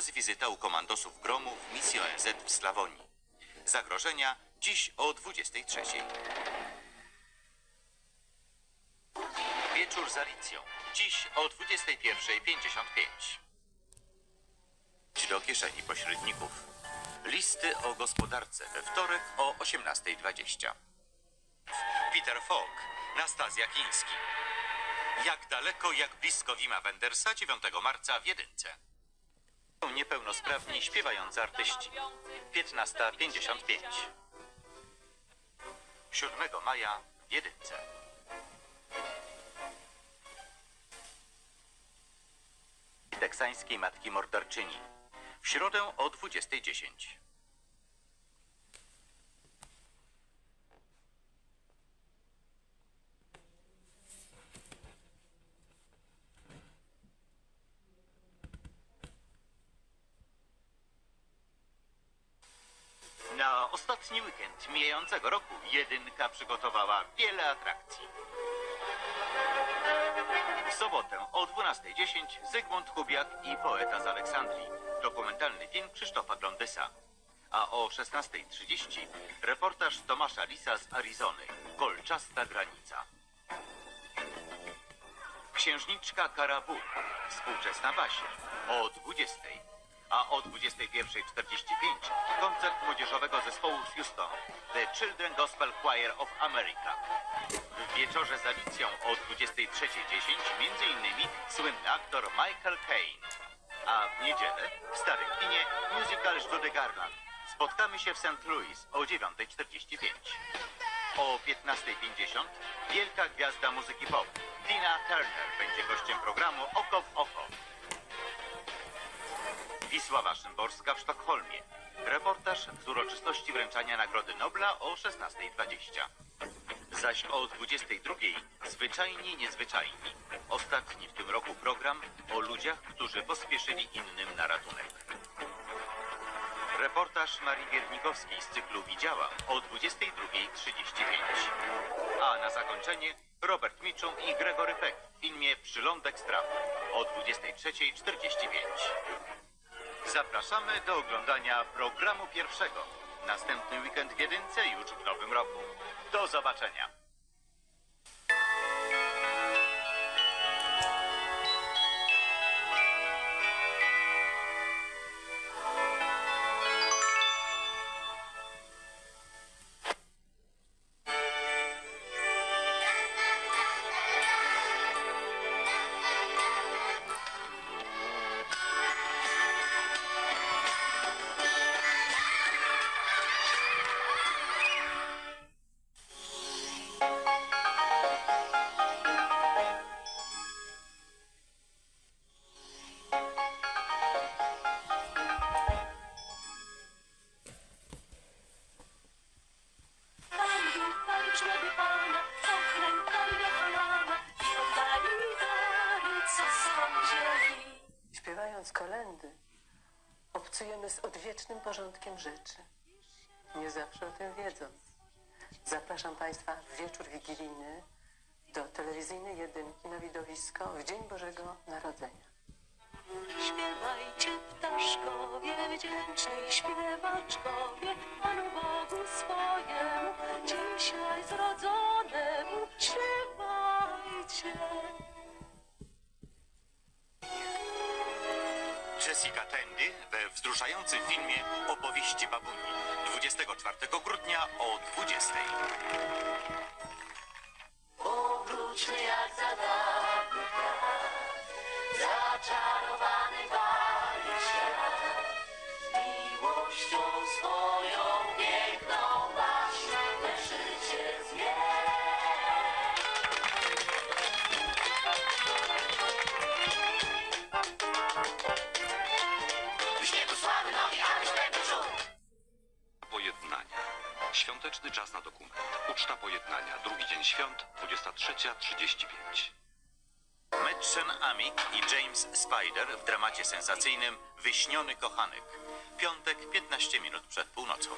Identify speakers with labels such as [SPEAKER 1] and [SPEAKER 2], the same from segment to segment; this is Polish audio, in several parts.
[SPEAKER 1] oraz wizyta u komandosów gromu w misji ONZ w Slawonii. Zagrożenia dziś o 23. Wieczór z Alicją. Dziś o 21.55. Do kieszeni pośredników. Listy o gospodarce we wtorek o 18.20. Peter Falk, Nastazja Kiński. Jak daleko, jak blisko Wima Wendersa 9 marca w Jedynce. Niepełnosprawni śpiewający artyści. 15.55. 7 maja w Jedynce. Teksańskiej Matki Morderczyni. W środę o 20.10. Na ostatni weekend mijającego roku jedynka przygotowała wiele atrakcji. W sobotę o 12.10 Zygmunt Kubiak i poeta z Aleksandrii. Dokumentalny film Krzysztofa Glondysa. A o 16.30 reportaż Tomasza Lisa z Arizony. Kolczasta granica. Księżniczka Karabur. Współczesna Basia. O 20.00. A o 21.45 koncert młodzieżowego zespołu z Houston. The Children Gospel Choir of America. W wieczorze z Alicją o 23.10 między innymi słynny aktor Michael Caine. A w niedzielę w Starym Kinie musical Judy Garland. Spotkamy się w St. Louis o 9.45. O 15.50 wielka gwiazda muzyki pop Tina Turner będzie gościem programu Oko w Oko. Wisława Szymborska w Sztokholmie. Reportaż z uroczystości wręczania Nagrody Nobla o 16.20. Zaś o 22.00 Zwyczajni Niezwyczajni. Ostatni w tym roku program o ludziach, którzy pospieszyli innym na ratunek. Reportaż Marii Wiernikowskiej z cyklu Widziałam o 22.35. A na zakończenie Robert Mitchum i Gregory Peck w filmie Przylądek strachu o 23.45. Zapraszamy do oglądania programu pierwszego. Następny weekend w Jedynce już w nowym roku. Do zobaczenia.
[SPEAKER 2] Obcujemy z odwiecznym porządkiem rzeczy. Nie zawsze o tym wiedząc. Zapraszam Państwa w wieczór wigilijny do telewizyjnej jedynki na widowisko w Dzień Bożego Narodzenia.
[SPEAKER 3] Śpiewajcie ptaszkowie, wdzięczni śpiewaczkowie, Panu Bogu swojemu, dzisiaj zrodzonemu, śpiewajcie.
[SPEAKER 1] Jessica Tandy we wzruszającym filmie Opowieści babuni 24 grudnia o 20.
[SPEAKER 3] Powróćmy jak za zaczarowany bawi
[SPEAKER 4] Świąteczny czas na dokument. Uczta pojednania. Drugi dzień świąt, 23.35.
[SPEAKER 1] Mädchen Amik i James Spider w dramacie sensacyjnym Wyśniony kochanek. Piątek 15 minut przed północą.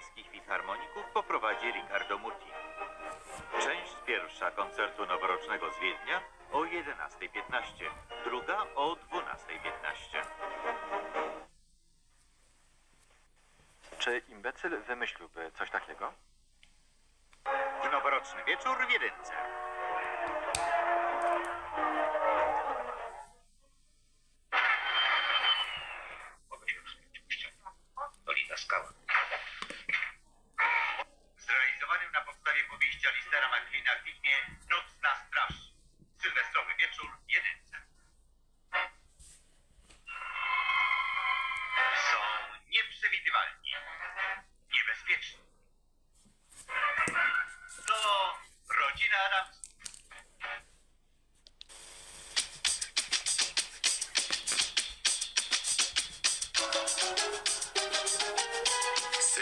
[SPEAKER 1] Wiedeńskich Filharmoników poprowadzi Ricardo Muti. Część pierwsza koncertu noworocznego z Wiednia o 11.15, druga o 12.15.
[SPEAKER 5] Czy imbecyl wymyśliłby coś takiego?
[SPEAKER 1] W noworoczny wieczór w Jedynce.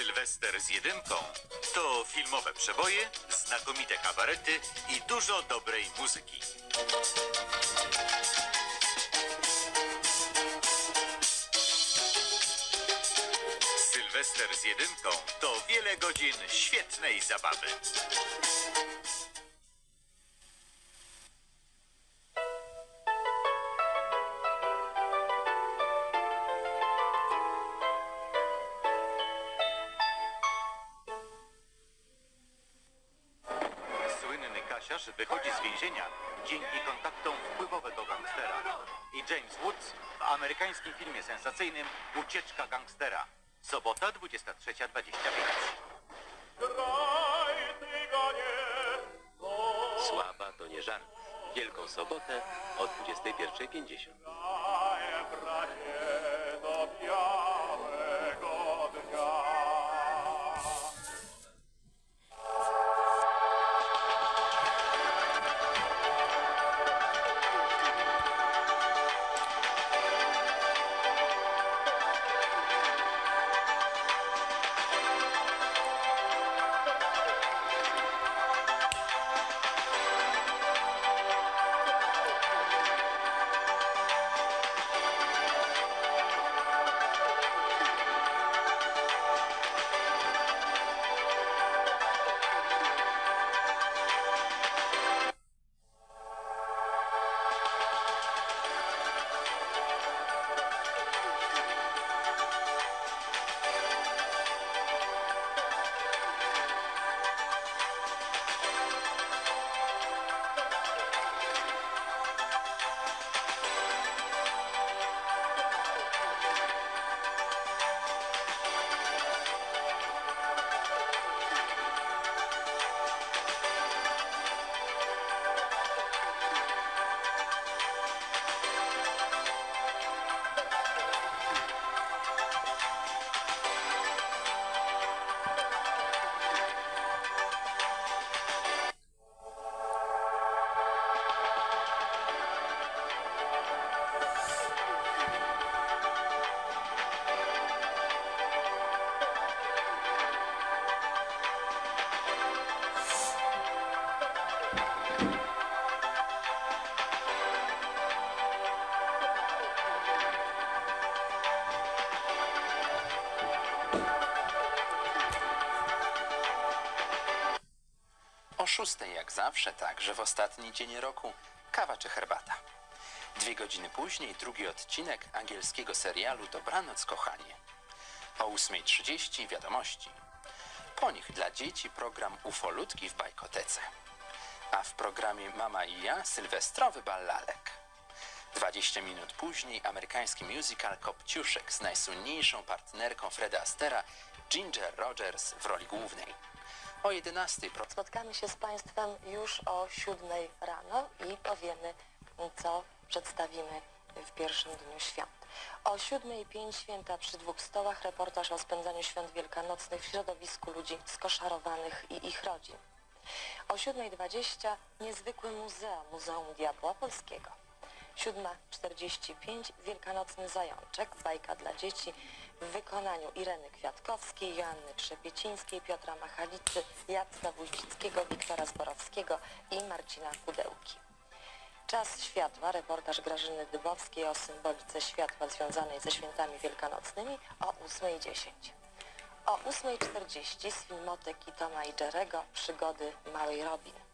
[SPEAKER 1] Sylwester z jedynką to filmowe przeboje, znakomite kabarety i dużo dobrej muzyki. Sylwester z jedynką to wiele godzin świetnej zabawy. Wychodzi z więzienia dzięki kontaktom wpływowego gangstera. I James Woods w amerykańskim filmie sensacyjnym Ucieczka gangstera. Sobota 23.25.
[SPEAKER 6] Słaba to nie żart. Wielką sobotę o 21.50.
[SPEAKER 7] szóstej jak zawsze, także w ostatni dzień roku, kawa czy herbata. Dwie godziny później drugi odcinek angielskiego serialu Dobranoc kochanie. O 8.30 wiadomości. Po nich dla dzieci program Ufolutki w bajkotece. A w programie Mama i ja sylwestrowy bal lalek. 20 minut później amerykański musical Kopciuszek z najsłynniejszą partnerką Freda Astera, Ginger Rogers w roli głównej. O 11 pro...
[SPEAKER 8] Spotkamy się z Państwem już o 7 rano i powiemy, co przedstawimy w pierwszym dniu świąt. O 7.05 święta przy dwóch stołach reportaż o spędzaniu świąt wielkanocnych w środowisku ludzi skoszarowanych i ich rodzin. O 7.20 niezwykłe muzeum, Muzeum Diabła Polskiego. 7.45 Wielkanocny Zajączek, bajka dla dzieci w wykonaniu Ireny Kwiatkowskiej, Joanny Trzepiecińskiej, Piotra Machalicy, Jacka Wójcickiego, Wiktora Zborowskiego i Marcina Kudełki. Czas światła, reportaż Grażyny Dybowskiej o symbolice światła związanej ze świętami wielkanocnymi o 8.10. O 8.40 z filmoteki Toma i Jerego przygody Małej Robin.